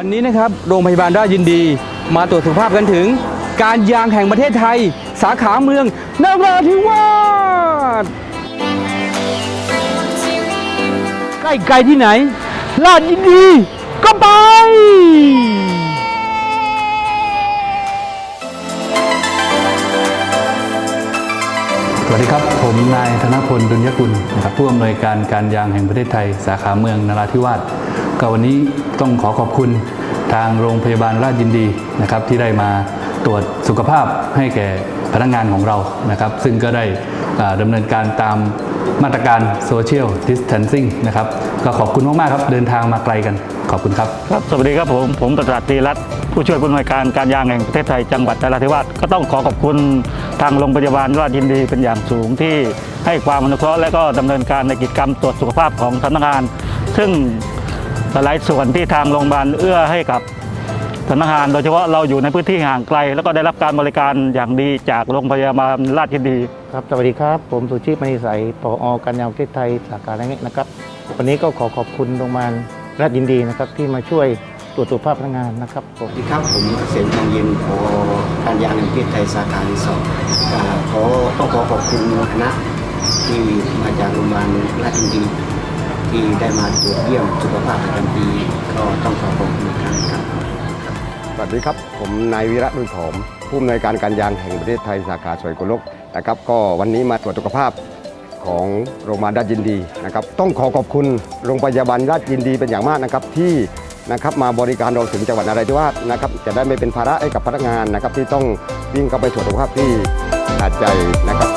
วันนี้นะครับโรงพยาบาลราชยินดี มาตรวจสุขภาพกันถึง การยางแห่งประเทศไทย สาขาเมืองนราธิวาสใกล้ไกลที่ไหน ราชยินดีก็ไป สวัสดีครับ ผมนายธนพลดุลยกุลนะครับผู้อำนวยการการยางแห่งประเทศไทย สาขาเมืองนราธิวาส ก็วันนี้ต้องขอขอบคุณทางโรงพยาบาลราชยินดีนะครับที่ได้มาตรวจสุขภาพให้แก่พนักงานของเรานะครับ ซึ่งก็ได้ดำเนินการตามมาตรการโซเชียลดิส a ทนซิ่งนะครับ ก็ขอบคุณมาก ๆ ครับ เดินทางมาไกลกัน ขอบคุณครับ ครับ สวัสดีครับผม ผมประจักษ์ตรีรัตนผู้ช่วยผู้อำนวยการการยางแห่งประเทศไทยจังหวัดนราธิวาสก็ต้องขอขอบคุณทางโรงพยาบาลราชยินดีเป็นอย่างสูงที่ให้ความอนุเคราะห์และก็ดำเนินการในกิจกรรมตรวจสุขภาพของพนักงาน ซึ่ง หลายส่วนที่ทางโรงพยาบาลเอื้อให้กับพนักงาน โดยเฉพาะเราอยู่ในพื้นที่ห่างไกล แล้วก็ได้รับการบริการอย่างดีจากโรงพยาบาลราชยินดีครับสวัสดีครับ ผมสุชีพมณีใสผอการยางประเทศไทยสาขาแรงเอกนะครับ วันนี้ก็ขอขอบคุณโรงพยาบาลราชยินดีนะครับที่มาช่วยตรวจสุขภาพพนักงานนะครับผมสวัสดีครับผมเกษมทองเย็นพอการยางแห่งประเทศไทยสาขาที่สองอ่าขอต้องขอขอบคุณคณะที่มาจากโรงพยาบาลราชยินดี ที่ได้มาตรวจเยี่ยมสุขภาพประจำปีก็ต้องขอขอบคุณอีกครั้งครับ สวัสดีครับ ผมนายวีระดุยผอม ผู้อำนวยการการยางแห่งประเทศไทยสาขาสวยกุลกนะครับ ก็วันนี้มาตรวจสุขภาพของโรงพยาบาลราชยินดีนะครับ ต้องขอขอบคุณโรงพยาบาลราชยินดีเป็นอย่างมากนะครับที่นะครับมาบริการเราถึงจังหวัดนราธิวาสนะครับ จะได้ไม่เป็นภาระให้กับพนักงานนะครับที่ต้องวิ่งเข้าไปตรวจสุขภาพที่หาดใหญ่นะครับ